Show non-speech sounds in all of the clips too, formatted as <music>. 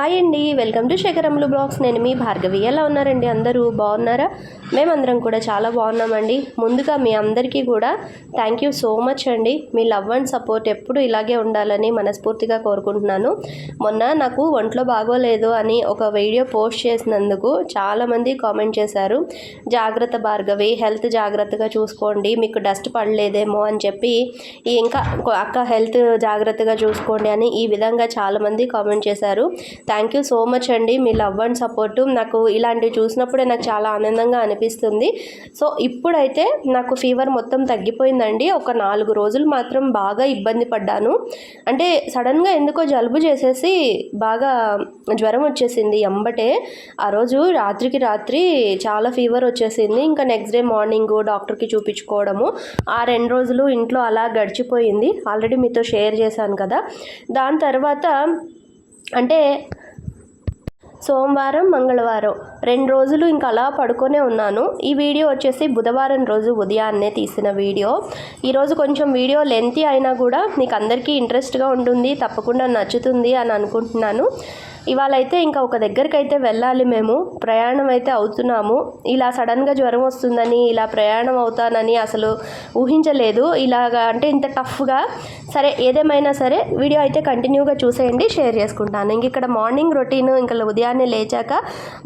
Hi అండి welcome to శేఖరములు blogs. నేను మీ భార్గవి. ఎలా ఉన్నారండి అందరూ? బాగున్నారా? మేమందరం కూడా చాలా బాగున్నామండి. ముందుగా మీ అందరికీ కూడా థ్యాంక్ యూ సో మచ్ అండి. మీ లవ్ అండ్ సపోర్ట్ ఎప్పుడు ఇలాగే ఉండాలని మనస్ఫూర్తిగా కోరుకుంటున్నాను. మొన్న నాకు ఒంట్లో బాగోలేదు అని ఒక వీడియో పోస్ట్ చేసినందుకు చాలామంది కామెంట్ చేశారు. జాగ్రత్త భార్గవి హెల్త్ జాగ్రత్తగా చూసుకోండి మీకు డస్ట్ పడలేదేమో అని చెప్పి ఇంకా అక్క హెల్త్ జాగ్రత్తగా చూసుకోండి అని ఈ విధంగా చాలామంది కామెంట్ చేశారు. థ్యాంక్ యూ సో మచ్ అండి మీ లవ్ అండ్ సపోర్టు. నాకు ఇలాంటివి చూసినప్పుడే నాకు చాలా ఆనందంగా అనిపిస్తుంది. సో ఇప్పుడైతే నాకు ఫీవర్ మొత్తం తగ్గిపోయిందండి. ఒక నాలుగు రోజులు మాత్రం బాగా ఇబ్బంది పడ్డాను. అంటే సడన్గా ఎందుకో జలుబు చేసేసి బాగా జ్వరం వచ్చేసింది ఎంబటే. ఆ రోజు రాత్రికి రాత్రి చాలా ఫీవర్ వచ్చేసింది. ఇంకా నెక్స్ట్ డే మార్నింగ్ డాక్టర్కి చూపించుకోవడము. ఆ రెండు రోజులు ఇంట్లో అలా గడిచిపోయింది. ఆల్రెడీ మీతో షేర్ చేశాను కదా. దాని తర్వాత అంటే సోమవారం మంగళవారం. రెండు రోజులు ఇంకా అలా పడుకొనే ఉన్నాను. ఈ వీడియో వచ్చేసి బుధవారం రోజు ఉదయాన్నే తీసిన వీడియో. ఈరోజు కొంచెం వీడియో లెంతీ అయినా కూడా మీకు అందరికీ ఇంట్రెస్ట్గా ఉంటుంది తప్పకుండా నచ్చుతుంది అని అనుకుంటున్నాను. ఇవాళ అయితే ఇంకా ఒక దగ్గరికి అయితే వెళ్ళాలి మేము. ప్రయాణం అయితే అవుతున్నాము. ఇలా సడన్గా జ్వరం వస్తుందని ఇలా ప్రయాణం అవుతానని అసలు ఊహించలేదు. ఇలాగా అంటే ఇంత టఫ్గా. సరే ఏదేమైనా సరే వీడియో అయితే కంటిన్యూగా చూసేయండి షేర్ చేసుకుంటాను. ఇంక ఇక్కడ మార్నింగ్ రొటీన్ ఇంకా ఉదయాన్నే లేచాక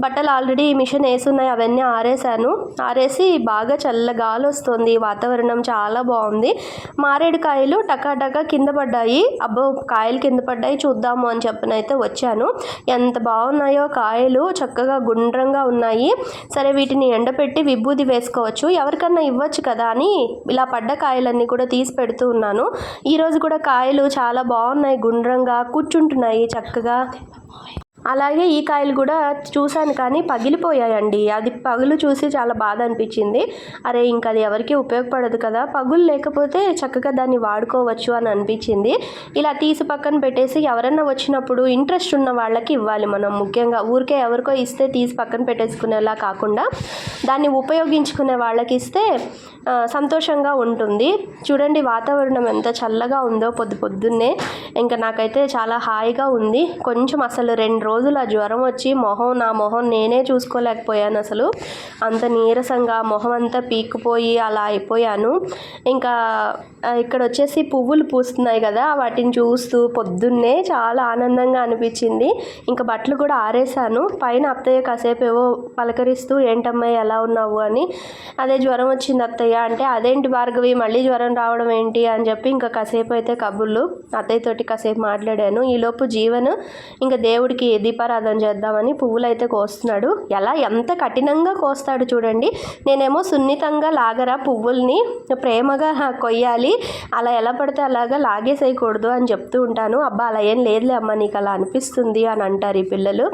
బట్టలు ఆల్రెడీ మిషన్ వేసున్నాయి అవన్నీ ఆరేసాను ఆరేసి బాగా చల్ల గాలి వస్తుంది వాతావరణం చాలా బాగుంది. మారేడు కాయలు కింద పడ్డాయి. అబ్బో కాయలు కింద పడ్డాయి చూద్దాము అని చెప్పనైతే వచ్చాను. ఎంత బాగున్నాయో కాయలు చక్కగా గుండ్రంగా ఉన్నాయి. సరే వీటిని ఎండపెట్టి విభూది వేసుకోవచ్చు. ఎవరికన్నా ఇవ్వచ్చు కదా అని ఇలా పడ్డ కాయలన్నీ కూడా తీసి పెడుతూ ఉన్నాను. ఈరోజు కూడా కాయలు చాలా బాగున్నాయి గుండ్రంగా కూర్చుంటున్నాయి చక్కగా. అలాగే ఈ కాయలు కూడా చూశాను కానీ పగిలిపోయాయండి. అది పగులు చూసి చాలా బాధ అనిపించింది. అరే ఇంకా అది ఎవరికీ ఉపయోగపడదు కదా. పగులు లేకపోతే చక్కగా దాన్ని వాడుకోవచ్చు అని అనిపించింది. ఇలా తీసి పక్కన పెట్టేసి ఎవరన్నా వచ్చినప్పుడు ఇంట్రెస్ట్ ఉన్న వాళ్ళకి ఇవ్వాలి మనం ముఖ్యంగా. ఊరికే ఎవరికో ఇస్తే తీసి పక్కన పెట్టేసుకునేలా కాకుండా దాన్ని ఉపయోగించుకునే వాళ్ళకి ఇస్తే సంతోషంగా ఉంటుంది. చూడండి వాతావరణం ఎంత చల్లగా ఉందో పొద్దు పొద్దున్నే. ఇంకా నాకైతే చాలా హాయిగా ఉంది. కొంచెం అసలు రెండు రోజులు ఆ జ్వరం వచ్చి మొహం నా మొహం నేనే చూసుకోలేకపోయాను అసలు. అంత నీరసంగా మొహం అంతా పీక్కుపోయి అలా అయిపోయాను. ఇంకా ఇక్కడ వచ్చేసి పువ్వులు పూస్తున్నాయి కదా వాటిని చూస్తూ పొద్దున్నే చాలా ఆనందంగా అనిపించింది. ఇంకా బట్టలు కూడా ఆరేసాను పైన అత్తయ్య కాసేపు ఏవో పలకరిస్తూ ఏంటమ్మాయి ఎలా ఉన్నావు? అని. అదే జ్వరం వచ్చింది అత్తయ్య. అంటే అదేంటి భార్గవి మళ్ళీ జ్వరం రావడం ఏంటి? అని చెప్పి ఇంకా కాసేపు అయితే కబుర్లు అత్తయ్యతోటి కాసేపు మాట్లాడాను. ఈలోపు జీవన్ ఇంకా దేవుడికి దీపారాధన చేద్దామని పువ్వులు అయితే కోస్తున్నాడు. ఎలా? ఎంత కఠినంగా కోస్తాడు చూడండి. నేనేమో సున్నితంగా లాగరా పువ్వుల్ని ప్రేమగా కొయ్యాలి. అలా ఎలా పడితే అలాగా లాగేసేయకూడదు అని చెప్తూ ఉంటాను. అబ్బా అలా ఏం లేదులే అమ్మ నీకు అలా అనిపిస్తుంది అని అంటారు ఈ పిల్లలు.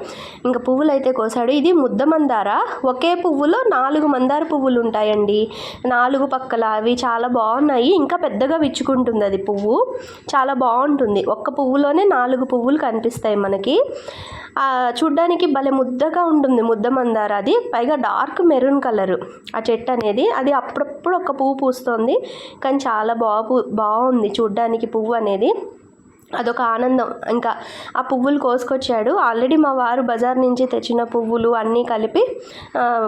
ఇంకా పువ్వులు అయితే కోసాడు. ఇది ముద్ద మందార? ఒకే పువ్వులో నాలుగు మందార పువ్వులు ఉంటాయండి. నాలుగు పక్కల అవి చాలా బాగున్నాయి. ఇంకా పెద్దగా విచ్చుకుంటుంది అది పువ్వు. చాలా బాగుంటుంది. ఒక్క పువ్వులోనే నాలుగు పువ్వులు కనిపిస్తాయి మనకి. చూడ్డానికి భలే ముద్దగా ఉంటుంది ముద్ద మందార అది. పైగా డార్క్ మెరూన్ కలర్ ఆ చెట్టు అనేది. అది అప్పుడప్పుడు ఒక పువ్వు పూస్తుంది. కానీ చాలా బాగు బాగుంది చూడ్డానికి పువ్వు అనేది. అదొక ఆనందం. ఇంకా ఆ పువ్వులు కోసుకొచ్చాడు. ఆల్రెడీ మా వారు బజార్ నుంచి తెచ్చిన పువ్వులు అన్నీ కలిపి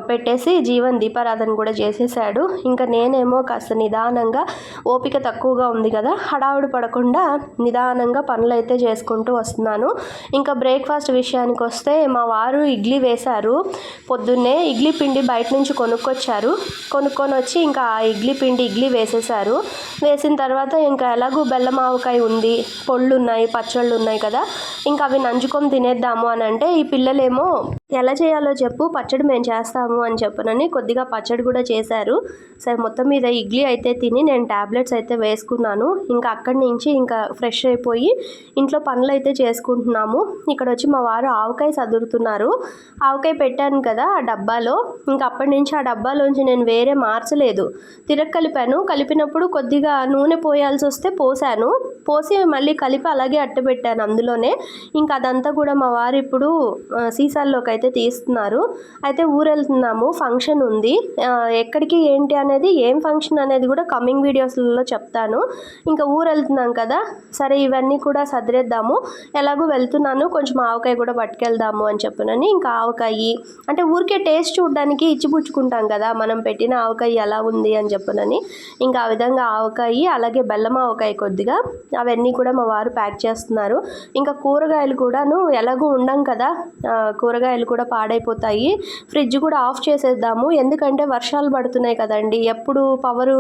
పెట్టేసి జీవన్ దీపారాధన కూడా చేసేసాడు. ఇంకా నేనేమో కాస్త నిదానంగా ఓపిక తక్కువగా ఉంది కదా హడావుడి పడకుండా నిదానంగా పనులు అయితే చేసుకుంటూ వస్తున్నాను. ఇంకా బ్రేక్ఫాస్ట్ విషయానికి వస్తే మా వారు ఇడ్లీ వేశారు. పొద్దున్నే ఇడ్లీ పిండి బయట నుంచి కొనుక్కొచ్చారు. కొనుక్కొని వచ్చి ఇంకా ఆ ఇడ్లీ పిండి ఇడ్లీ వేసేసారు వేసిన తర్వాత ఇంకా ఎలాగూ బెల్లం ఆవకాయ ఉంది పొళ్ళు ఉన్నాయి పచ్చళ్ళు ఉన్నాయి కదా. ఇంకా అవి నంచుకొని తినేద్దాము అని అంటే ఈ పిల్లలేమో ఎలా చేయాలో చెప్పు పచ్చడి మేము చేస్తాము అని చెప్పనని కొద్దిగా పచ్చడి కూడా చేశారు. సరే మొత్తం మీద ఇడ్లీ అయితే తిని నేను ట్యాబ్లెట్స్ అయితే వేసుకున్నాను. ఇంకా అక్కడి నుంచి ఇంకా ఫ్రెష్ అయిపోయి ఇంట్లో పనులు అయితే చేసుకుంటున్నాము. ఇక్కడ వచ్చి మా వారు ఆవకాయ సదురుతున్నారు. ఆవకాయ పెట్టాను కదా ఆ డబ్బాలో. ఇంకా అప్పటి నుంచి ఆ డబ్బాలోంచి నేను వేరే మార్చలేదు. తిరగ కలిపాను కలిపినప్పుడు కొద్దిగా నూనె పోయాల్సి వస్తే పోసాను. పోసి మళ్ళీ కలిపి అలాగే అట్టబెట్టాను అందులోనే. ఇంకా అదంతా కూడా మా వారు ఇప్పుడు సీసాల్లోకి అయితే తీస్తున్నారు. అయితే ఊరు వెళ్తున్నాము ఫంక్షన్ ఉంది ఎక్కడికి ఏంటి అనేది ఏం ఫంక్షన్ అనేది కూడా కమింగ్ వీడియోస్లలో చెప్తాను. ఇంకా ఊరు వెళ్తున్నాం కదా. సరే ఇవన్నీ కూడా సదిరేద్దాము. ఎలాగో వెళ్తున్నాను. కొంచెం ఆవకాయ కూడా పట్టుకెళ్దాము అని చెప్పినని ఇంకా ఆవకాయ. అంటే ఊరికే టేస్ట్ చూడడానికి ఇచ్చిపుచ్చుకుంటాం కదా. మనం పెట్టిన ఆవకాయ ఎలా ఉంది అని చెప్పినని. ఇంకా ఆ విధంగా ఆవకాయ అలాగే బెల్లం ఆవకాయ కొద్దిగా అవన్నీ కూడా మా వారు ప్యాక్ చేస్తున్నారు. ఇంకా కూరగాయలు కూడాను ఎలాగో ఉండం కదా. కూరగాయలు కూడా పాడైపోతాయి. ఫ్రిడ్జ్ కూడా ఆఫ్ చేసేద్దాము. ఎందుకంటే వర్షాలు పడుతున్నాయి కదండి. ఎప్పుడు పవరు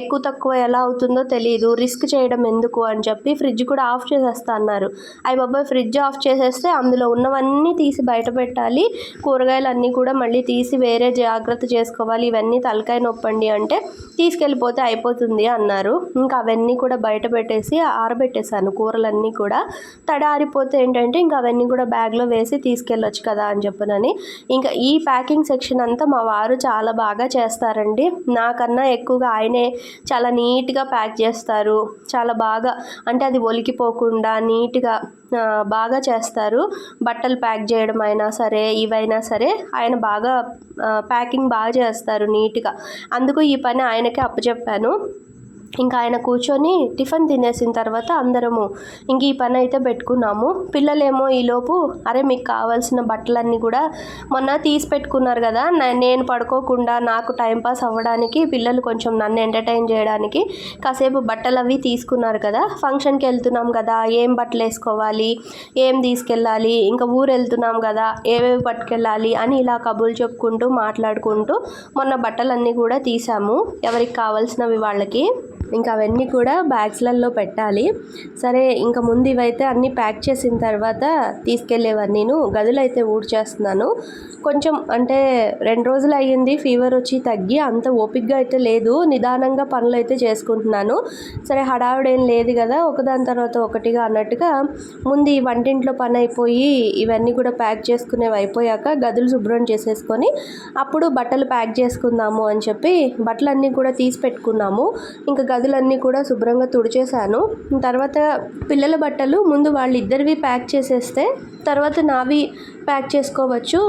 ఎక్కువ తక్కువ ఎలా అవుతుందో తెలియదు రిస్క్ చేయడం ఎందుకు అని చెప్పి ఫ్రిడ్జ్ కూడా ఆఫ్ చేసేస్తా అన్నారు. అవి బాబాయ్! ఫ్రిడ్జ్ ఆఫ్ చేసేస్తే అందులో ఉన్నవన్నీ తీసి బయట పెట్టాలి. కూరగాయలు అన్నీ కూడా మళ్ళీ తీసి వేరే జాగ్రత్త చేసుకోవాలి. ఇవన్నీ తలకాయ నొప్పండి అంటే తీసుకెళ్ళిపోతే అయిపోతుంది అన్నారు. ఇంకా అవన్నీ కూడా బయట పెట్టేసి ఆరబెట్టేశాను కూరలన్నీ కూడా. తడారిపోతే ఏంటంటే ఇంకా అవన్నీ కూడా బ్యాగ్లో వేసి తీసుకెళ్ళొచ్చు కదా అని చెప్పి. చెప్పనని ఇంకా ఈ ప్యాకింగ్ సెక్షన్ అంతా మా వారు చాలా బాగా చేస్తారండి. నాకన్నా ఎక్కువగా ఆయనే చాలా నీట్గా ప్యాక్ చేస్తారు. చాలా బాగా అంటే అది ఒలికిపోకుండా నీట్గా బాగా చేస్తారు. బట్టలు ప్యాక్ చేయడం అయినా సరే ఇవైనా సరే ఆయన బాగా ప్యాకింగ్ బాగా చేస్తారు నీట్గా. అందుకు ఈ పని ఆయనకే అప్పచెప్పాను. ఇంకా ఆయన కూర్చొని టిఫిన్ తినేసిన తర్వాత అందరము ఇంక ఈ పని అయితే పెట్టుకున్నాము. పిల్లలేమో ఈలోపు అరే మీకు కావాల్సిన బట్టలన్నీ కూడా మొన్న తీసి పెట్టుకున్నారు కదా నేను పడుకోకుండా నాకు టైంపాస్ అవ్వడానికి పిల్లలు కొంచెం నన్ను ఎంటర్టైన్ చేయడానికి కాసేపు బట్టలు అవి తీసుకున్నారు కదా ఫంక్షన్కి వెళ్తున్నాం కదా ఏం బట్టలు వేసుకోవాలి ఏం తీసుకెళ్ళాలి ఇంకా ఊరు వెళ్తున్నాం కదా ఏవేవి పట్టుకెళ్ళాలి అని ఇలా కబుర్లు చెప్పుకుంటూ మాట్లాడుకుంటూ మొన్న బట్టలన్నీ కూడా తీసాము. ఎవరికి కావాల్సినవి వాళ్ళకి. ఇంకా అవన్నీ కూడా బ్యాగ్స్లలో పెట్టాలి. సరే ఇంకా ముందు ఇవైతే అన్నీ ప్యాక్ చేసిన తర్వాత తీసుకెళ్ళేవారు నేను. గదులు అయితే ఊడ్చేస్తున్నాను. కొంచెం అంటే రెండు రోజులు అయ్యింది ఫీవర్ వచ్చి తగ్గి అంత ఓపిక్గా అయితే లేదు. నిదానంగా పనులు అయితే చేసుకుంటున్నాను. సరే హడావుడేం లేదు కదా ఒకదాని తర్వాత ఒకటిగా అన్నట్టుగా ముందు ఈ వంటింట్లో పని అయిపోయి ఇవన్నీ కూడా ప్యాక్ చేసుకునేవి అయిపోయాక గదులు శుభ్రం చేసేసుకొని అప్పుడు బట్టలు ప్యాక్ చేసుకుందాము అని చెప్పి బట్టలన్నీ కూడా తీసి పెట్టుకున్నాము. ఇంకా గదులన్నీ కూడా శుభ్రంగా తుడిచేశాను. తర్వాత పిల్లల బట్టలు ముందు వాళ్ళిద్దరివి ప్యాక్ చేసేస్తే తర్వాత నావి ప్యాక్ చేసుకోవచ్చు.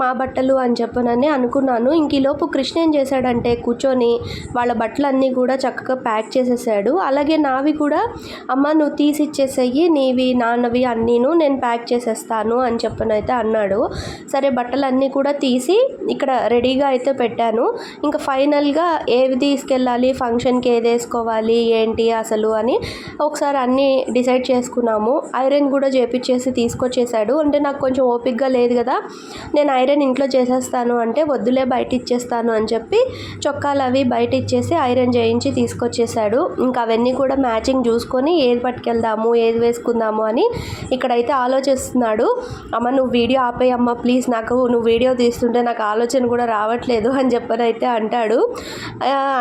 మా బట్టలు అని చెప్పనని అనుకున్నాను. ఇంక ఈలోపు కృష్ణ ఏం చేశాడంటే కూర్చొని వాళ్ళ బట్టలన్నీ కూడా చక్కగా ప్యాక్ చేసేసాడు. అలాగే నావి కూడా అమ్మ నువ్వు తీసి ఇచ్చేసేయి. నీవి నాన్నవి అన్నీను నేను ప్యాక్ చేసేస్తాను అని చెప్పనైతే అన్నాడు. సరే బట్టలన్నీ కూడా తీసి ఇక్కడ రెడీగా అయితే పెట్టాను. ఇంకా ఫైనల్గా ఏవి తీసుకెళ్ళాలి ఫంక్షన్కి ఏది వేసుకోవాలి ఏంటి అసలు అని ఒకసారి అన్నీ డిసైడ్ చేసుకున్నాము. ఐరన్ కూడా చేపించేసి తీసుకొచ్చేసాడు. అంటే నాకు కొంచెం ఓపిక్గా లేదు కదా నేను ఐరన్ ఇంట్లో చేసేస్తాను అంటే వద్దులే బయట ఇచ్చేస్తాను అని చెప్పి చొక్కాలు అవి బయట ఇచ్చేసి ఐరన్ చేయించి తీసుకొచ్చేసాడు ఇంకా అవన్నీ కూడా మ్యాచింగ్ చూసుకొని ఏది పట్టుకెళ్దాము ఏది వేసుకుందాము అని ఇక్కడైతే ఆలోచిస్తున్నాడు. అమ్మ నువ్వు వీడియో ఆపేయమ్మ ప్లీజ్ నాకు నువ్వు వీడియో తీస్తుంటే నాకు ఆలోచన కూడా రావట్లేదు అని చెప్పనైతే అంటాడు.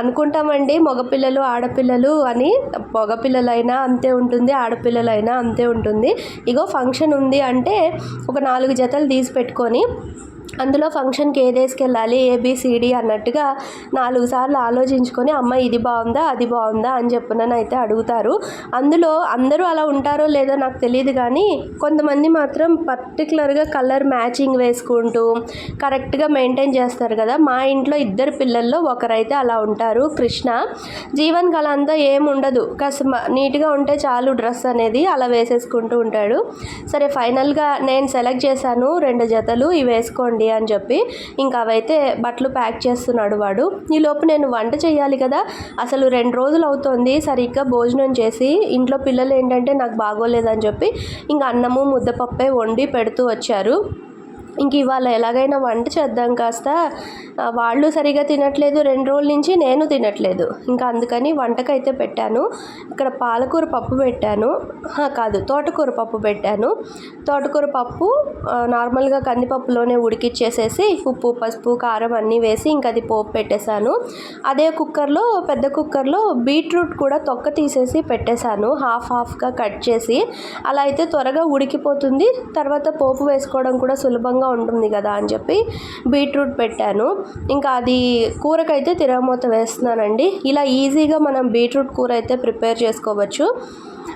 అనుకుంటామండి మగపిల్లలు ఆడపిల్లలు అని మగపిల్లలైనా అంతే ఉంటుంది ఆడపిల్లలైనా అంతే ఉంటుంది. ఇగో ఫంక్షన్ ఉంది అంటే ఒక నాలుగు జతలు తీసి పెట్టుకొని అందులో ఫంక్షన్కి ఏది వేసుకెళ్ళాలి ఏబిసిడి అన్నట్టుగా నాలుగు సార్లు ఆలోచించుకొని అమ్మ ఇది బాగుందా? అది బాగుందా? అని చెప్పనని అయితే అడుగుతారు. అందులో అందరూ అలా ఉంటారో లేదో నాకు తెలియదు కానీ కొంతమంది మాత్రం పర్టికులర్గా కలర్ మ్యాచింగ్ వేసుకుంటూ కరెక్ట్గా మెయింటైన్ చేస్తారు కదా. మా ఇంట్లో ఇద్దరు పిల్లల్లో ఒకరైతే అలా ఉంటారు కృష్ణ. జీవన్ కళ అంతా ఏం ఉండదు. కాస్త నీట్గా ఉంటే చాలు డ్రెస్ అనేది అలా వేసేసుకుంటూ ఉంటాడు. సరే ఫైనల్గా నేను సెలెక్ట్ చేశాను రెండు జతలు ఇవి వేసుకోండి అని చెప్పి ఇంకా అవైతే బట్టలు ప్యాక్ చేస్తున్నాడు వాడు. ఈ లోపు నేను వంట చేయాలి కదా. అసలు రెండు రోజులు అవుతోంది. సరిగ్గా భోజనం చేసి ఇంట్లో పిల్లలు ఏంటంటే నాకు బాగోలేదని చెప్పి ఇంకా అన్నము ముద్దపప్పే వండి పెడుతూ వచ్చారు. ఇంక ఇవాళ ఎలాగైనా వంట చేద్దాం కాస్త. వాళ్ళు సరిగా తినట్లేదు రెండు రోజుల నుంచి నేను తినట్లేదు. ఇంకా అందుకని వంటకైతే పెట్టాను. ఇక్కడ పాలకూర పప్పు పెట్టాను. కాదు తోటకూర పప్పు పెట్టాను. తోటకూర పప్పు నార్మల్గా కందిపప్పులోనే ఉడికిచ్చేసేసి ఉప్పు పసుపు కారం అన్నీ వేసి ఇంకా అది పోపు పెట్టేశాను. అదే కుక్కర్లో పెద్ద కుక్కర్లో బీట్రూట్ కూడా తొక్క తీసేసి పెట్టేశాను. హాఫ్ హాఫ్గా కట్ చేసి. అలా అయితే త్వరగా ఉడికిపోతుంది. తర్వాత పోపు వేసుకోవడం కూడా సులభంగా ఉంటుంది కదా అని చెప్పి బీట్రూట్ పెట్టాను. ఇంకా అది కూరకైతే తిరగమూత వేస్తున్నానండి. ఇలా ఈజీగా మనం బీట్రూట్ కూర అయితే ప్రిపేర్ చేసుకోవచ్చు.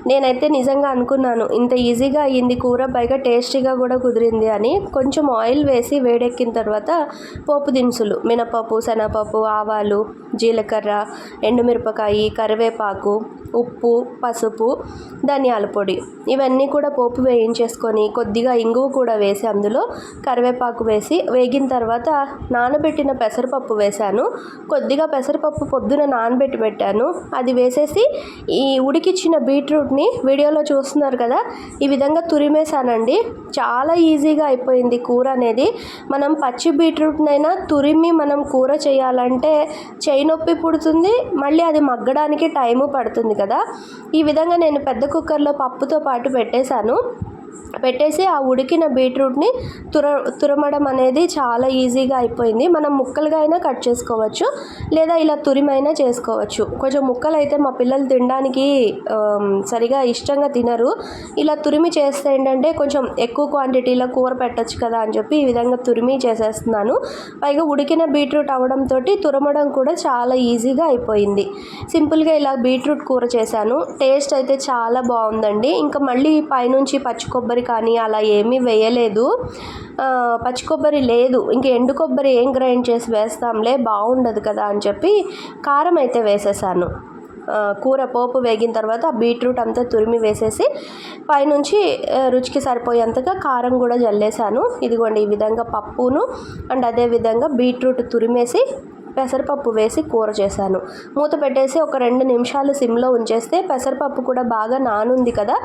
నేనైతే నిజంగా అనుకున్నాను ఇంత ఈజీగా అయ్యింది కూర పైగా టేస్టీగా కూడా కుదిరింది అని. కొంచెం ఆయిల్ వేసి వేడెక్కిన తర్వాత పోపు దినుసులు మినపప్పు శనగపప్పు ఆవాలు జీలకర్ర ఎండుమిరపకాయి కరివేపాకు ఉప్పు పసుపు ధనియాల పొడి. ఇవన్నీ కూడా పోపు వేయించేసుకొని కొద్దిగా ఇంగువ కూడా వేసి అందులో కరివేపాకు వేసి వేగిన తర్వాత నానబెట్టిన పెసరపప్పు వేశాను. కొద్దిగా పెసరపప్పు పొద్దున నానబెట్టి పెట్టాను. అది వేసేసి ఈ ఉడికిచ్చిన బీట్రూట్ బీట్రూట్ని వీడియోలో చూస్తున్నారు కదా ఈ విధంగా తురిమేశానండి. చాలా ఈజీగా అయిపోయింది కూర అనేది. మనం పచ్చి బీట్రూట్నైనా తురిమి మనం కూర చేయాలంటే చేయి నొప్పి పుడుతుంది మళ్ళీ అది మగ్గడానికి టైము పడుతుంది కదా. ఈ విధంగా నేను పెద్ద కుక్కర్లో పప్పుతో పాటు పెట్టేశాను. పెట్టేసి ఆ ఉడికిన బీట్రూట్ని తుర తురమడం అనేది చాలా ఈజీగా అయిపోయింది. మనం ముక్కలుగా అయినా కట్ చేసుకోవచ్చు లేదా ఇలా తురిమైనా చేసుకోవచ్చు. కొంచెం ముక్కలు అయితే మా పిల్లలు తినడానికి సరిగా ఇష్టంగా తినరు. ఇలా తురిమి చేస్తే ఏంటంటే కొంచెం ఎక్కువ క్వాంటిటీలో కూర పెట్టచ్చు కదా అని చెప్పి ఈ విధంగా తురిమి చేసేస్తున్నాను. పైగా ఉడికిన బీట్రూట్ అవడంతో తురమడం కూడా చాలా ఈజీగా అయిపోయింది. సింపుల్గా ఇలా బీట్రూట్ కూర చేశాను. టేస్ట్ అయితే చాలా బాగుందండి. ఇంకా మళ్ళీ పైనుంచి పచ్చి కొబ్బరి కానీ అలా ఏమీ వేయలేదు. పచ్చి కొబ్బరి లేదు. ఇంక ఎండు కొబ్బరి ఏం గ్రైండ్ చేసి వేస్తాంలే బాగుండదు కదా అని చెప్పి కారం అయితే వేసేసాను. కూర పోపు వేగిన తర్వాత ఆ బీట్రూట్ అంతా తురిమి వేసేసి పైనుంచి రుచికి సరిపోయేంతగా కారం కూడా జల్లేసాను. ఇదిగోండి ఈ విధంగా పప్పును అండ్ అదే విధంగా బీట్రూట్ తురిమేసి పెసరపప్పు వేసి కూర చేశాను. మూత పెట్టేసి ఒక రెండు నిమిషాలు సిమ్లో ఉంచేస్తే పెసరపప్పు కూడా బాగా నానుంది కదా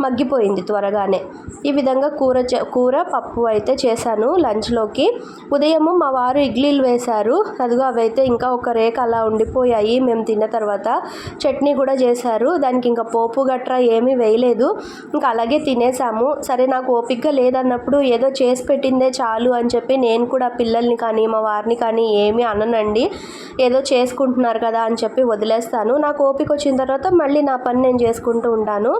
మగ్గిపోయింది త్వరగానే. ఈ విధంగా కూర చే- కూర పప్పు అయితే చేశాను లంచ్లోకి. ఉదయము మా వారు ఇడ్లీలు వేశారు. అదిగో అవైతే ఇంకా ఒక రేక అలా ఉండిపోయాయి. మేము తిన్న తర్వాత చట్నీ కూడా చేశారు. దానికి ఇంకా పోపు గట్రా ఏమీ వేయలేదు. ఇంకా అలాగే తినేసాము. సరే నాకు ఓపికగా లేదన్నప్పుడు ఏదో చేసి పెట్టిందే చాలు అని చెప్పి నేను కూడా పిల్లల్ని కానీ మా వారిని కానీ ఏమీ అననండి. ఏదో చేసుకుంటున్నారు కదా అని చెప్పి వదిలేస్తాను. నాకు ఓపిక వచ్చిన తర్వాత మళ్ళీ నా పని నేను చేసుకుంటూ ఉంటాను.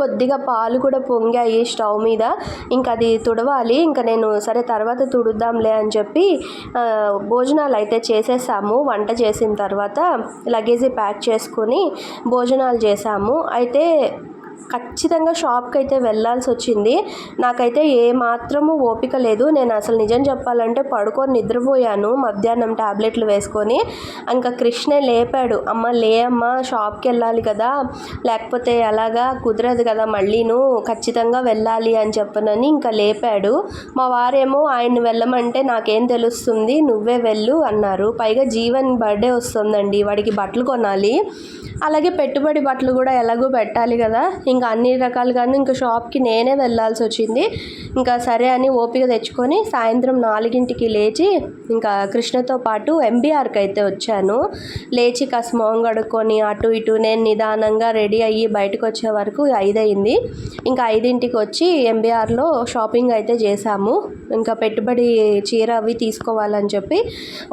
కొద్దిగా పాలు కూడా పొంగాయి స్టవ్ మీద. ఇంకా అది తుడవాలి. ఇంకా నేను సరే తర్వాత తుడుద్దాంలే అని చెప్పి భోజనాలు అయితే చేసేసాము. వంట చేసిన తర్వాత లగేజీ ప్యాక్ చేసుకొని భోజనాలు చేసాము. అయితే ఖచ్చితంగా షాప్కి అయితే వెళ్ళాల్సి వచ్చింది నాకైతే ఏ మాత్రము ఓపిక లేదు. నేను అసలు నిజం చెప్పాలంటే పడుకొని నిద్రపోయాను. మధ్యాహ్నం టాబ్లెట్లు వేసుకొని ఇంకా కృష్ణే లేపాడు. అమ్మ లే అమ్మ షాప్కి వెళ్ళాలి కదా. లేకపోతే అలాగా కుదరదు కదా మళ్ళీను ఖచ్చితంగా వెళ్ళాలి అని చెప్పనని ఇంకా లేపాడు. మా వారేమో ఆయన వెళ్ళమంటే నాకేం తెలుస్తుంది? నువ్వే వెళ్ళు అన్నారు. పైగా జీవన్ బర్త్డే వస్తుందండి. వాడికి బట్టలు కొనాలి. అలాగే పెట్టుబడి బట్టలు కూడా ఎలాగో పెట్టాలి కదా. ఇంకా అన్ని రకాలుగాను ఇంకా షాప్కి నేనే వెళ్ళాల్సి వచ్చింది ఇంకా సరే అని ఓపిక తెచ్చుకొని సాయంత్రం నాలుగింటికి లేచి ఇంకా కృష్ణతో పాటు ఎంబీఆర్కి అయితే వచ్చాను. లేచి కాస్త మొహం కడుక్కొని అటు ఇటు నేను నిదానంగా రెడీ అయ్యి బయటకు వచ్చే వరకు ఐదయింది. ఇంకా ఐదింటికి వచ్చి ఎంబీఆర్లో షాపింగ్ అయితే చేశాము. ఇంకా పెట్టుబడి చీర అవి తీసుకోవాలని చెప్పి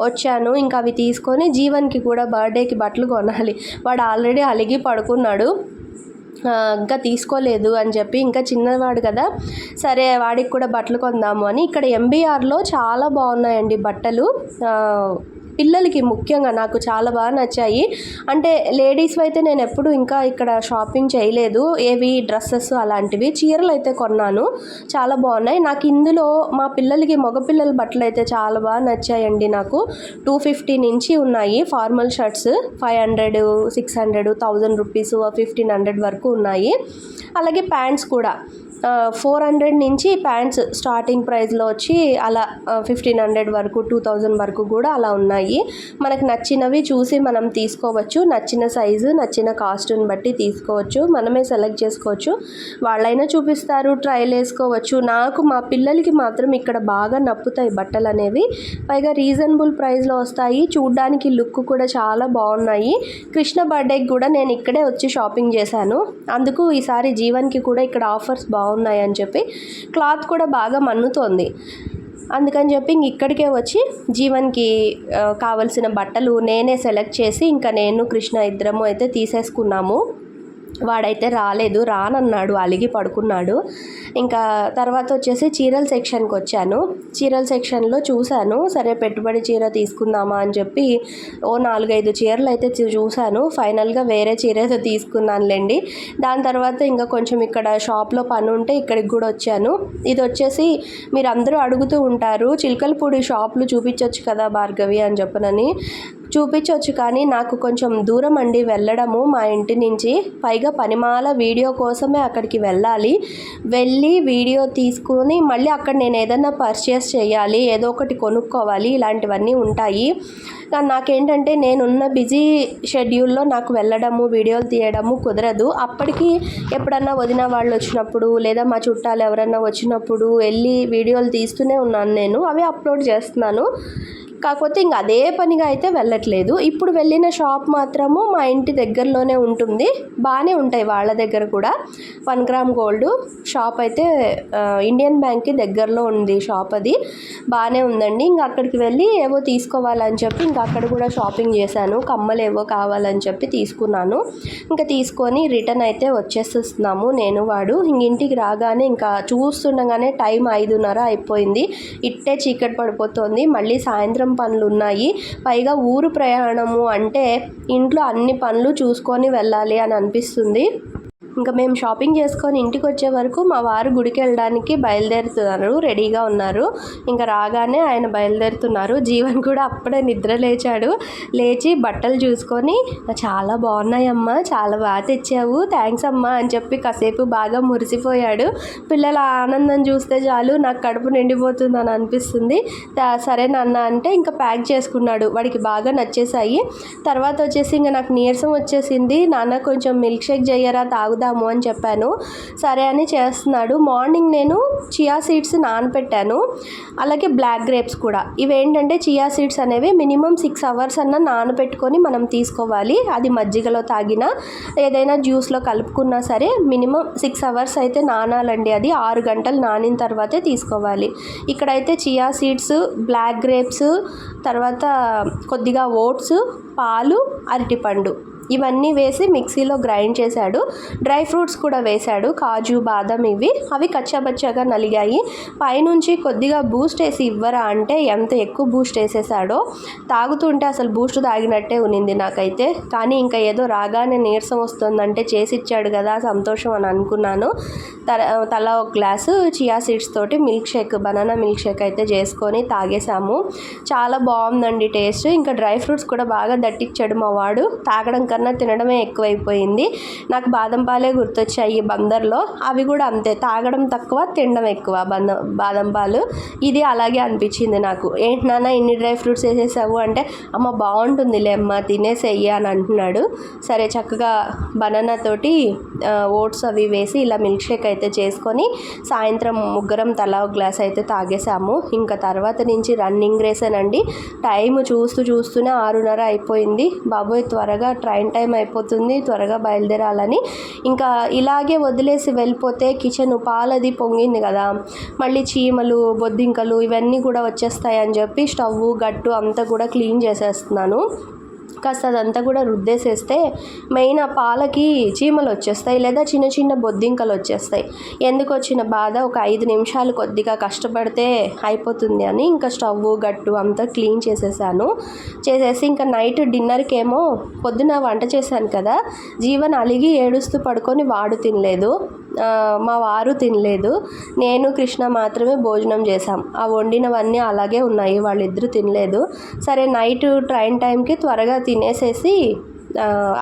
వచ్చాను. ఇంకా అవి తీసుకొని జీవన్కి కూడా బర్త్డేకి బట్టలు కొనాలి. వాడు ఆల్రెడీ అలిగి పడుకున్నాడు. ఇంకా తీసుకోలేదు అని చెప్పి ఇంకా చిన్నవాడు కదా సరే వాడికి కూడా బట్టలు కొందాము అని. ఇక్కడ ఎంబీఆర్లో చాలా బాగున్నాయండి బట్టలు. పిల్లలకి ముఖ్యంగా నాకు చాలా బాగా నచ్చాయి. అంటే లేడీస్ అయితే నేను ఎప్పుడు ఇంకా ఇక్కడ షాపింగ్ చేయలేదు. ఏవి డ్రెస్సెస్ అలాంటివి. చీరలు అయితే కొన్నాను. చాలా బాగున్నాయి. నాకు ఇందులో మా పిల్లలకి మగపిల్లల బట్టలు అయితే చాలా బాగా నచ్చాయండి నాకు. టూ ఫిఫ్టీ నుంచి ఉన్నాయి formal shirts. Five hundred six hundred thousand rupees fifteen hundred వరకు ఉన్నాయి. అలాగే ప్యాంట్స్ కూడా. ఫోర్ హండ్రెడ్ నుంచి ప్యాంట్స్ స్టార్టింగ్ ప్రైస్లో వచ్చి అలా ఫిఫ్టీన్ హండ్రెడ్ వరకు టూ థౌజండ్ వరకు కూడా అలా ఉన్నాయి. మనకు నచ్చినవి చూసి మనం తీసుకోవచ్చు. నచ్చిన సైజు నచ్చిన కాస్ట్ని బట్టి తీసుకోవచ్చు. మనమే సెలెక్ట్ చేసుకోవచ్చు. వాళ్ళైనా చూపిస్తారు ట్రయల్ వేసుకోవచ్చు. నాకు మా పిల్లలకి మాత్రం ఇక్కడ బాగా నప్పుతాయి బట్టలు అనేవి. పైగా రీజనబుల్ ప్రైస్లో వస్తాయి. చూడ్డానికి లుక్ కూడా చాలా బాగున్నాయి. కృష్ణ బర్త్డేకి కూడా నేను ఇక్కడే వచ్చి షాపింగ్ చేశాను. అందుకు ఈసారి జీవన్కి కూడా ఇక్కడ ఆఫర్స్ బాగున్నాయి. అని చెప్పి క్లాత్ కూడా బాగా మన్నుతోంది. అందుకని చెప్పి ఇంక ఇక్కడికే వచ్చి జీవన్కి కావలసిన బట్టలు నేనే సెలెక్ట్ చేసి ఇంకా నేను కృష్ణ ఇద్దరము అయితే తీసేసుకున్నాము. వాడైతే రాలేదు రానన్నాడు అలిగి పడుకున్నాడు. ఇంకా తర్వాత వచ్చేసి చీరల సెక్షన్కి వచ్చాను. చీరల సెక్షన్లో చూశాను. సరే పెట్టుబడి చీర తీసుకుందామా అని చెప్పి ఓ నాలుగైదు చీరలు అయితే చూశాను. ఫైనల్గా వేరే చీర అయితే తీసుకున్నానులేండి. దాని తర్వాత ఇంకా కొంచెం ఇక్కడ షాప్లో పని ఉంటే ఇక్కడికి కూడా వచ్చాను. ఇది వచ్చేసి మీరు అందరూ అడుగుతూ ఉంటారు చిలకలపూడి షాప్లు చూపించవచ్చు కదా భార్గవి అని చెప్పనని. చూపించవచ్చు కానీ నాకు కొంచెం దూరం అండి వెళ్ళడము. మా ఇంటి నుంచి పైగా పనిమాల వీడియో కోసమే అక్కడికి వెళ్ళాలి. వెళ్ళి వీడియో తీసుకొని మళ్ళీ అక్కడ నేను ఏదైనా పర్చేస్ చేయాలి ఏదో ఒకటి కొనుక్కోవాలి ఇలాంటివన్నీ ఉంటాయి. కానీ నాకేంటంటే నేనున్న బిజీ షెడ్యూల్లో నాకు వెళ్ళడము వీడియోలు తీయడము కుదరదు. అప్పటికి ఎప్పుడన్నా వదిన వాళ్ళు వచ్చినప్పుడు లేదా మా చుట్టాలు ఎవరన్నా వచ్చినప్పుడు వెళ్ళి వీడియోలు తీస్తూనే ఉన్నాను నేను. అవి అప్లోడ్ చేస్తున్నాను. కాకపోతే ఇంక అదే పనిగా అయితే వెళ్ళట్లేదు. ఇప్పుడు వెళ్ళిన షాప్ మాత్రము మా ఇంటి దగ్గరలోనే ఉంటుంది. బాగానే ఉంటాయి వాళ్ళ దగ్గర కూడా. వన్ గ్రామ్ గోల్డ్ షాప్ అయితే ఇండియన్ బ్యాంక్కి దగ్గరలో ఉంది షాప్ అది. బాగానే ఉందండి. ఇంకా అక్కడికి వెళ్ళి ఏవో తీసుకోవాలని చెప్పి ఇంకా అక్కడ కూడా షాపింగ్ చేశాను. కమ్మలు ఏవో కావాలని చెప్పి తీసుకున్నాను. ఇంకా తీసుకొని రిటర్న్ అయితే వచ్చేస్తున్నాము నేను వాడు. ఇంక ఇంటికి రాగానే ఇంకా చూస్తుండగానే టైం ఐదున్నర అయిపోయింది. ఇట్టే చీకటి పడిపోతుంది. మళ్ళీ సాయంత్రం పనులు ఉన్నాయి పైగా ఊరు ప్రయాణము అంటే ఇంట్లో అన్ని పనులు చూసుకొని వెళ్ళాలి అని అనిపిస్తుంది. ఇంకా మేము షాపింగ్ చేసుకొని ఇంటికి వచ్చే వరకు మా వారు గుడికి వెళ్ళడానికి బయలుదేరుతున్నారు రెడీగా ఉన్నారు. ఇంకా రాగానే ఆయన బయలుదేరుతున్నారు. జీవన్ కూడా అప్పుడే నిద్ర లేచాడు. లేచి బట్టలు చూసుకొని చాలా బాగున్నాయమ్మా చాలా బాగా తెచ్చావు థ్యాంక్స్ అమ్మా అని చెప్పి కాసేపు బాగా మురిసిపోయాడు. పిల్లల ఆనందం చూస్తే చాలు నాకు కడుపు నిండిపోతుంది అని అనిపిస్తుంది సరే నాన్న అంటే ఇంకా ప్యాక్ చేసుకున్నాడు. వాడికి బాగా నచ్చేసాయి తర్వాత వచ్చేసి ఇంకా నాకు నీరసం వచ్చేసింది. నాన్న కొంచెం మిల్క్ షేక్ తాగుదా చేద్దాము అని చెప్పాను. సరే అని చేస్తున్నాడు. మార్నింగ్ నేను చియా సీడ్స్ నానపెట్టాను. అలాగే బ్లాక్ గ్రేప్స్ కూడా. ఇవేంటంటే చియా సీడ్స్ అనేవి మినిమం సిక్స్ అవర్స్ అన్న నానపెట్టుకొని మనం తీసుకోవాలి. అది మజ్జిగలో తాగినా ఏదైనా జ్యూస్లో కలుపుకున్నా సరే మినిమం సిక్స్ అవర్స్ అయితే నానాలండి అది. ఆరు గంటలు నానిన తర్వాతే తీసుకోవాలి. ఇక్కడైతే చియా సీడ్స్ బ్లాక్ గ్రేప్స్ తర్వాత కొద్దిగా ఓట్స్ పాలు అరటిపండు. ఇవన్నీ వేసి మిక్సీలో గ్రైండ్ చేశాడు. డ్రై ఫ్రూట్స్ కూడా వేశాడు. కాజు బాదం ఇవి. అవి కచ్చాబచ్చాగా నలిగాయి. పైనుంచి కొద్దిగా బూస్ట్ వేసి ఇవ్వరా అంటే ఎంత ఎక్కువ బూస్ట్ వేసేసాడో తాగుతుంటే అసలు బూస్ట్ తాగినట్టే ఉన్నింది నాకైతే. కానీ ఇంకా ఏదో రాగానే నీరసం వస్తుందంటే చేసి ఇచ్చాడు కదా సంతోషం అని అనుకున్నాను. తల తల ఒక గ్లాసు చియా సీడ్స్ తోటి milk shake banana milk shake అయితే చేసుకొని తాగేసాము చాలా బాగుందండి టేస్ట్. ఇంకా డ్రై ఫ్రూట్స్ కూడా బాగా దట్టిచ్చాడు మా వాడు. తాగడం కన్నా తినడమే ఎక్కువైపోయింది. నాకు బాదం పాలే గుర్తొచ్చాయి బందర్లో. అవి కూడా అంతే. తాగడం తక్కువ తినడం ఎక్కువ బంద బాదం పాలు. ఇది అలాగే అనిపించింది నాకు. ఏంటి నాన్న ఇన్ని డ్రై ఫ్రూట్స్ వేసేసావు? అంటే అమ్మ బాగుంటుందిలే అమ్మ తినేసేయ్యి అని అంటున్నాడు. సరే చక్కగా బనానా తోటి ఓట్స్ అవి వేసి ఇలా మిల్క్ షేక్ అయితే చేసుకొని సాయంత్రం ముగ్గురం తలా ఒక గ్లాస్ అయితే తాగేసాము. ఇంకా తర్వాత నుంచి రన్నింగ్ రేసేనండి టైం చూస్తూ చూస్తూనే ఆరున్నర అయిపోయింది. బాబోయ్ త్వరగా ట్రైన్ టైం అయిపోతుంది త్వరగా బయలుదేరాలని. ఇంకా ఇలాగే వదిలేసి వెళ్ళిపోతే కిచెన్ పాలది పొంగింది కదా. మళ్ళీ చీమలు బొద్దింకలు ఇవన్నీ కూడా వచ్చేస్తాయని చెప్పి స్టవ్ గట్టు అంతా కూడా క్లీన్ చేసేస్తున్నాను. కాస్త అదంతా కూడా రుద్దేసేస్తే మెయిన్ ఆ పాలకి చీమలు వచ్చేస్తాయి లేదా చిన్న చిన్న బొద్దింకలు వచ్చేస్తాయి. ఎందుకు వచ్చిన బాధ? ఒక ఐదు నిమిషాలు కొద్దిగా కష్టపడితే అయిపోతుంది అని ఇంకా స్టవ్ గట్టు అంతా క్లీన్ చేసేసాను. చేసేసి ఇంకా నైట్ డిన్నర్కి ఏమో పొద్దున వంట చేశాను కదా. జీవన్ అలిగి ఏడుస్తూ పడుకొని వాడు తినలేదు. మా వారు తినలేదు. నేను కృష్ణ మాత్రమే భోజనం చేశాం. ఆ వండినవన్నీ అలాగే ఉన్నాయి. వాళ్ళిద్దరూ తినలేదు. సరే నైట్ ట్రైన్ టైంకి త్వరగా తినేసేసి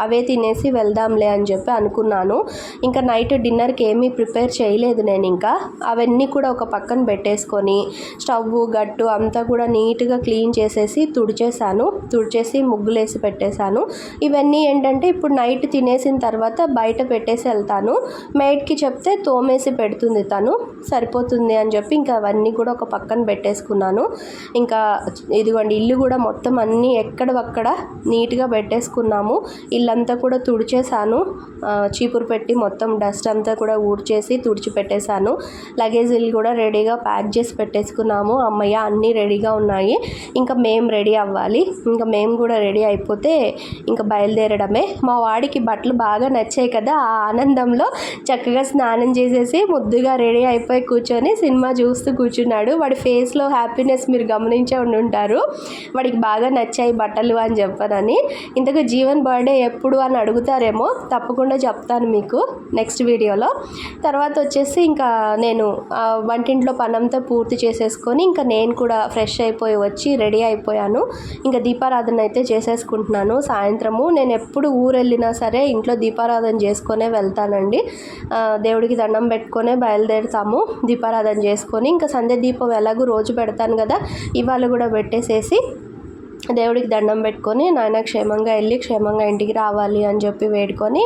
అవే తినేసి వెళ్దాంలే అని చెప్పి అనుకున్నాను. ఇంకా నైట్ డిన్నర్కి ఏమీ ప్రిపేర్ చేయలేదు నేను ఇంకా. అవన్నీ కూడా ఒక పక్కన పెట్టేసుకొని స్టవ్ గట్టు అంతా కూడా నీట్గా క్లీన్ చేసేసి తుడిచేసాను తుడిచేసి ముగ్గులేసి పెట్టేశాను. ఇవన్నీ ఏంటంటే ఇప్పుడు నైట్ తినేసిన తర్వాత బయట పెట్టేసి వెళ్తాను. మేడ్కి చెప్తే తోమేసి పెడుతుంది తను. సరిపోతుంది అని చెప్పి ఇంకా అవన్నీ కూడా ఒక పక్కన పెట్టేసుకున్నాను. ఇంకా ఇదిగోండి ఇల్లు కూడా మొత్తం అన్నీ ఎక్కడవక్కడ నీట్గా పెట్టేసుకున్నాము. ఇల్లంతా కూడా తుడిచేసాను చీపురు పెట్టి మొత్తం డస్ట్ అంతా కూడా ఊడ్చేసి తుడిచి పెట్టేశాను లగేజీలు కూడా రెడీగా ప్యాక్ చేసి పెట్టేసుకున్నాము. అమ్మయ్య అన్నీ రెడీగా ఉన్నాయి. ఇంకా మేము రెడీ అవ్వాలి. ఇంకా మేము కూడా రెడీ అయిపోతే ఇంకా బయలుదేరడమే. మా వాడికి బట్టలు బాగా నచ్చాయి కదా ఆ ఆనందంలో చక్కగా స్నానం చేసేసి ముద్దుగా రెడీ అయిపోయి కూర్చొని సినిమా చూస్తూ కూర్చున్నాడు. వాడి ఫేస్లో హ్యాపీనెస్ మీరు గమనించే ఉండి ఉంటారు వాడికి బాగా నచ్చాయి బట్టలు అని చెప్పనని. ఇంతకు జీవన్ బర్త్డే ఎప్పుడు అని అడుగుతారేమో తప్పకుండా చెప్తాను మీకు నెక్స్ట్ వీడియోలో. తర్వాత వచ్చేసి ఇంకా నేను వంటింట్లో పనంతా పూర్తి చేసేసుకొని ఇంకా నేను కూడా ఫ్రెష్ అయిపోయి వచ్చి రెడీ అయిపోయాను. ఇంకా దీపారాధన అయితే చేసేసుకుంటున్నాను. సాయంత్రము నేను ఎప్పుడు ఊరు వెళ్ళినా సరే ఇంట్లో దీపారాధన చేసుకొనే వెళ్తానండి. దేవుడికి దండం పెట్టుకొనే బయలుదేరుతాము దీపారాధన చేసుకొని. ఇంకా సంధ్య దీపం ఎలాగో రోజు పెడతాను కదా ఇవాళ కూడా పెట్టేసేసి దేవుడికి దండం పెట్టుకొని నాయన క్షేమంగా వెళ్ళి క్షేమంగా ఇంటికి రావాలి అని చెప్పి వేడుకొని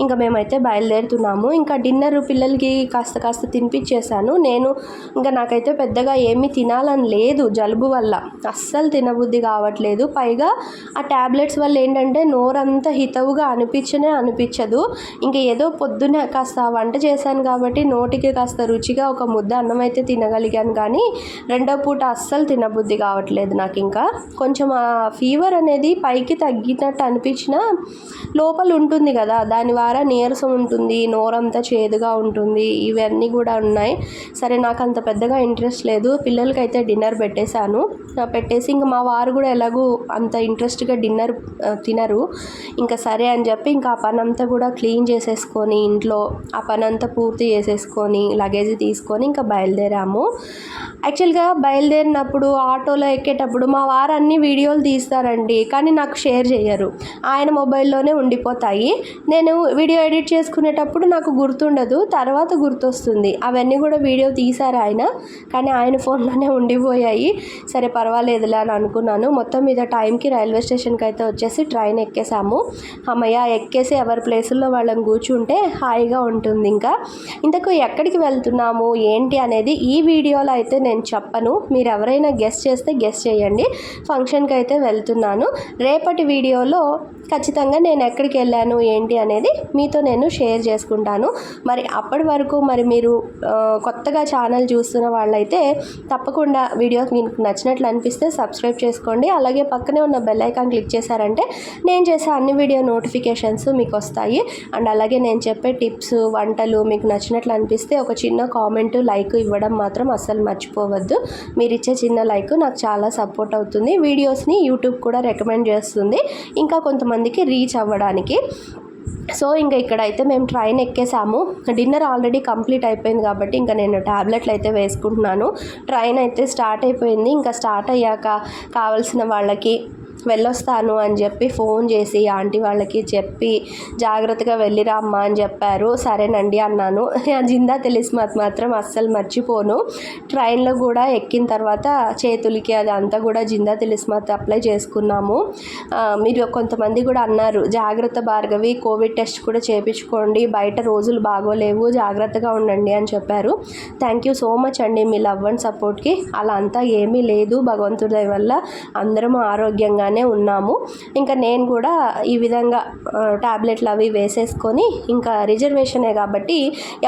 ఇంకా మేమైతే బయలుదేరుతున్నాము. ఇంకా డిన్నర్ పిల్లలకి కాస్త కాస్త తినిపించేశాను. నేను ఇంకా నాకైతే పెద్దగా ఏమీ తినాలని లేదు జలుబు వల్ల. అస్సలు తినబుద్ధి కావట్లేదు. పైగా ఆ ట్యాబ్లెట్స్ వల్ల ఏంటంటే నోరంతా హితవుగా అనిపించనే అనిపించదు. ఇంకా ఏదో పొద్దున కాస్త వంట చేశాను కాబట్టి నోటికి కాస్త రుచిగా ఒక ముద్ద అన్నం అయితే తినగలిగాను కానీ రెండో పూట అస్సలు తినబుద్ధి కావట్లేదు నాకు ఇంకా. కొంచెం ఫీవర్ అనేది పైకి తగ్గినట్టు అనిపించిన లోపల ఉంటుంది కదా దాని ద్వారా నీరసం ఉంటుంది నోరంతా చేదుగా ఉంటుంది ఇవన్నీ కూడా ఉన్నాయి. సరే నాకు అంత పెద్దగా ఇంట్రెస్ట్ లేదు. పిల్లలకైతే డిన్నర్ పెట్టేశాను. పెట్టేసి ఇంకా మా వారు కూడా ఎలాగూ అంత ఇంట్రెస్ట్గా డిన్నర్ తినరు. ఇంకా సరే అని చెప్పి ఇంకా ఆ పని అంతా కూడా క్లీన్ చేసేసుకొని ఇంట్లో ఆ పని అంతా పూర్తి చేసేసుకొని లగేజ్ తీసుకొని ఇంకా బయలుదేరాము. యాక్చువల్గా బయలుదేరినప్పుడు ఆటోలో ఎక్కేటప్పుడు మా వారు అన్ని వీడియోలు తీస్తారండి కానీ నాకు షేర్ చేయరు. ఆయన మొబైల్లోనే ఉండిపోతాయి. నేను వీడియో ఎడిట్ చేసుకునేటప్పుడు నాకు గుర్తుండదు తర్వాత గుర్తొస్తుంది. అవన్నీ కూడా వీడియో తీశారు ఆయన కానీ ఆయన ఫోన్లోనే ఉండిపోయాయి. సరే పర్వాలేదులే అని అనుకున్నాను. మొత్తం మీద టైంకి రైల్వే స్టేషన్కి అయితే వచ్చేసి ట్రైన్ ఎక్కేసాము. అమ్మయ్య ఎక్కేసి ఎవరి ప్లేసుల్లో వాళ్ళని కూర్చుంటే హాయిగా ఉంటుంది ఇంకా. ఇంతకు ఎక్కడికి వెళ్తున్నాము ఏంటి అనేది ఈ వీడియోలో అయితే నేను చెప్పను. మీరు ఎవరైనా గెస్ట్ చేస్తే గెస్ట్ చేయండి. ఫంక్షన్కి అయితే వెళ్తున్నాను. రేపటి వీడియోలో ఖచ్చితంగా నేను ఎక్కడికి వెళ్ళాను ఏంటి అనేది మీతో నేను షేర్ చేసుకుంటాను. మరి అప్పటి వరకు మరి మీరు కొత్తగా ఛానల్ చూస్తున్న వాళ్ళైతే తప్పకుండా వీడియో మీకు నచ్చినట్లు అనిపిస్తే సబ్స్క్రైబ్ చేసుకోండి. అలాగే పక్కనే ఉన్న బెల్ ఐకాన్ క్లిక్ చేశారంటే నేను చేసే అన్ని వీడియో నోటిఫికేషన్స్ మీకు వస్తాయి. అండ్ అలాగే నేను చెప్పే టిప్స్ వంటలు మీకు నచ్చినట్లు అనిపిస్తే ఒక చిన్న కామెంట్ లైక్ ఇవ్వడం మాత్రం అస్సలు మర్చిపోవద్దు. మీరు ఇచ్చే చిన్న లైక్ నాకు చాలా సపోర్ట్ అవుతుంది. వీడియోస్ని యూట్యూబ్ కూడా రికమెండ్ చేస్తుంది. ఇంకా కొంతమందికి రీచ్ అవ్వడానికి. సో ఇంకా ఇక్కడైతే మేము ట్రైన్ ఎక్కేసాము. డిన్నర్ ఆల్రెడీ కంప్లీట్ అయిపోయింది కాబట్టి ఇంకా నేను ట్యాబ్లెట్లు అయితే వేసుకుంటున్నాను. ట్రైన్ అయితే స్టార్ట్ అయిపోయింది. ఇంకా స్టార్ట్ అయ్యాక కావాల్సిన వాళ్ళకి వెళ్ళొస్తాను అని చెప్పి ఫోన్ చేసి ఆంటీ వాళ్ళకి చెప్పి జాగ్రత్తగా వెళ్ళిరా అమ్మా అని చెప్పారు. సరేనండి అన్నాను. <laughs> జిందా తెలిస్మాత్ మాత్రం అస్సలు మర్చిపోను. ట్రైన్లో కూడా ఎక్కిన తర్వాత చేతులకి అది అంతా కూడా జిందా తెలిస్మాత్ అప్లై చేసుకున్నాము. మీరు కొంతమంది కూడా అన్నారు జాగ్రత్త భార్గవి కోవిడ్ టెస్ట్ కూడా చేయించుకోండి బయట రోజులు బాగోలేవు జాగ్రత్తగా ఉండండి అని చెప్పారు. థ్యాంక్ యూ సో మచ్ అండి మీ లవ్ అండ్ సపోర్ట్కి. అలా అంతా ఏమీ లేదు. భగవంతుడి వల్ల అందరం ఆరోగ్యంగానే ఉన్నాము. ఇంకా నేను కూడా ఈ విధంగా టాబ్లెట్లు అవి వేసేసుకొని ఇంకా రిజర్వేషనే కాబట్టి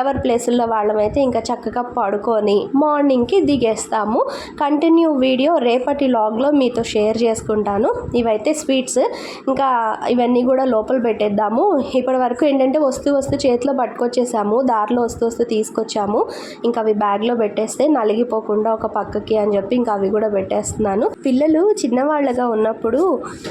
ఎవరి ప్లేసుల్లో వాళ్ళమైతే ఇంకా చక్కగా పడుకొని మార్నింగ్కి దిగేస్తాము. కంటిన్యూ వీడియో రేపటి లాగ్లో మీతో షేర్ చేసుకుంటాను. ఇవైతే స్వీట్స్ ఇంకా ఇవన్నీ కూడా లోపల పెట్టేద్దాము. ఇప్పటి వరకు ఏంటంటే వస్తూ వస్తూ చేతిలో పట్టుకొచ్చేసాము. దారిలో వస్తూ వస్తూ తీసుకొచ్చాము. ఇంకా అవి బ్యాగ్లో పెట్టేస్తే నలిగిపోకుండా ఒక పక్కకి అని చెప్పి ఇంకా అవి కూడా పెట్టేస్తున్నాను. పిల్లలు చిన్నవాళ్ళగా ఉన్నప్పుడు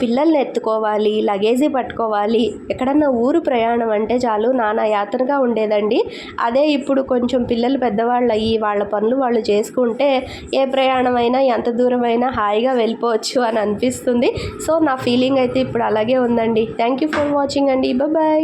పిల్లల్ని ఎత్తుకోవాలి లగేజీ పట్టుకోవాలి. ఎక్కడన్నా ఊరు ప్రయాణం అంటే చాలు నానా యాత్రగా ఉండేదండి. అదే ఇప్పుడు కొంచెం పిల్లలు పెద్దవాళ్ళు అయ్యి వాళ్ళ పనులు వాళ్ళు చేసుకుంటే ఏ ప్రయాణమైనా ఎంత దూరమైనా హాయిగా వెళ్ళిపోవచ్చు అని అనిపిస్తుంది. సో నా ఫీలింగ్ అయితే ఇప్పుడు అలాగే ఉందండి. థ్యాంక్ యూ ఫర్ వాచింగ్ అండి. బాయ్.